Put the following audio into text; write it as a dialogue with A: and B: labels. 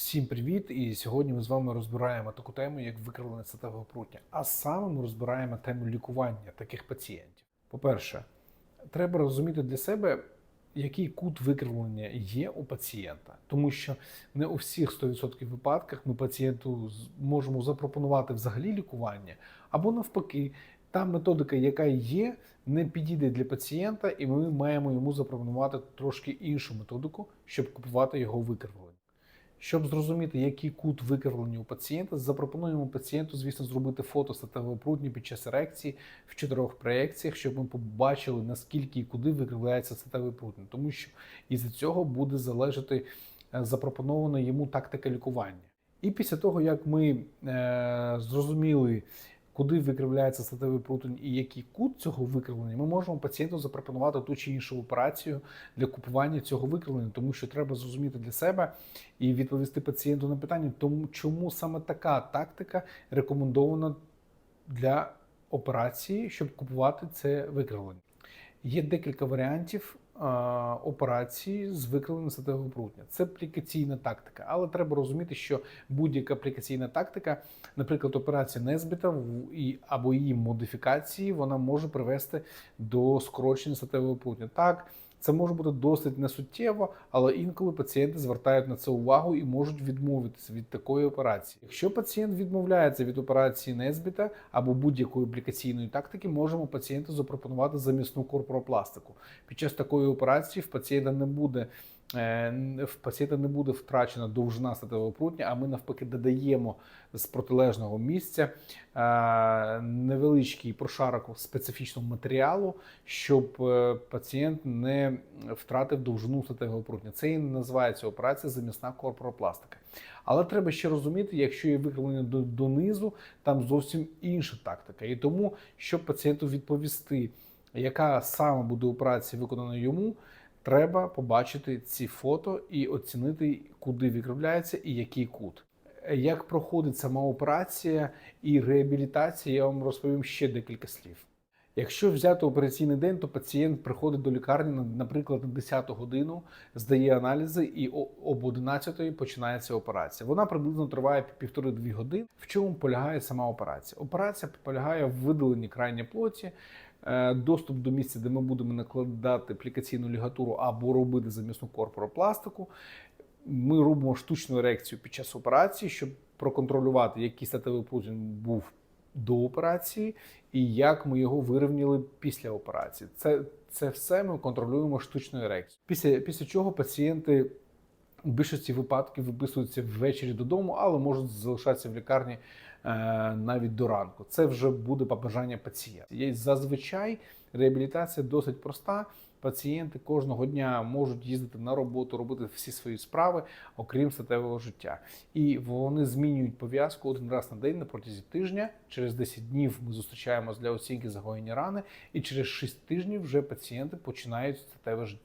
A: Всім привіт! І сьогодні ми з вами розбираємо таку тему, як викривлення статевого прутня. А саме ми розбираємо тему лікування таких пацієнтів. По-перше, треба розуміти для себе, який кут викривлення є у пацієнта, тому що не у всіх 100% випадках ми пацієнту можемо запропонувати взагалі лікування, або навпаки, та методика, яка є, не підійде для пацієнта, і ми маємо йому запропонувати трошки іншу методику, щоб купувати його викривлення. Щоб зрозуміти, який кут викривлення у пацієнта, запропонуємо пацієнту, звісно, зробити фото статевого прутня під час ерекції в чотирьох проекціях, щоб ми побачили, наскільки і куди викривляється статевий прутня. Тому що із цього буде залежати е, запропонована йому тактика лікування. І після того, як ми е, зрозуміли, куди викривляється статевий прутень і який кут цього викривлення, ми можемо пацієнту запропонувати ту чи іншу операцію для купування цього викривлення, тому що треба зрозуміти для себе і відповісти пацієнту на питання, тому чому саме така тактика рекомендована для операції, щоб купувати це викривлення. Є декілька варіантів операції з викривленням статевого прутня. Це аплікаційна тактика, але треба розуміти, що будь-яка аплікаційна тактика, наприклад, операція Незбіта або її модифікації, вона може привести до скорочення статевого прутня. Так, це може бути досить несуттєво, але інколи пацієнти звертають на це увагу і можуть відмовитися від такої операції. Якщо пацієнт відмовляється від операції Незбіта або будь-якої аплікаційної тактики, можемо пацієнту запропонувати замісну корпоропластику. Під час такої операції в пацієнта не буде. Е, В пацієнта не буде втрачена довжина статевого прутня, а ми навпаки додаємо з протилежного місця е, невеличкий прошарок специфічного матеріалу, щоб е, пацієнт не втратив довжину статевого прутня. Це і називається операція замісна корпоропластика. Але треба ще розуміти, якщо є викривлення донизу, там зовсім інша тактика. І тому, щоб пацієнту відповісти, яка саме буде операція виконана йому, треба побачити ці фото і оцінити, куди відправляється і який кут. Як проходить сама операція і реабілітація, я вам розповім ще декілька слів. Якщо взяти операційний день, то пацієнт приходить до лікарні, наприклад, на 10 годину, здає аналізи, і об 11 починається операція. Вона приблизно триває півтори-дві години. В чому полягає сама операція? Операція полягає в видаленні крайньої плоті, е, доступ до місця, де ми будемо накладати аплікаційну лігатуру або робити замісну корпоропластику. Ми робимо штучну ерекцію під час операції, щоб проконтролювати, який статевий прутин був до операції і як ми його вирівняли після операції. Це, це все ми контролюємо штучною ерекцією. Після, після чого пацієнти у більшості випадків виписуються ввечері додому, але можуть залишатися в лікарні е, навіть до ранку. Це вже буде побажання пацієнта. Зазвичай реабілітація досить проста. Пацієнти кожного дня можуть їздити на роботу, робити всі свої справи, окрім статевого життя. І вони змінюють пов'язку один раз на день на протязі тижня. Через 10 днів ми зустрічаємось для оцінки загоєння рани, і через 6 тижнів вже пацієнти починають статеве життя.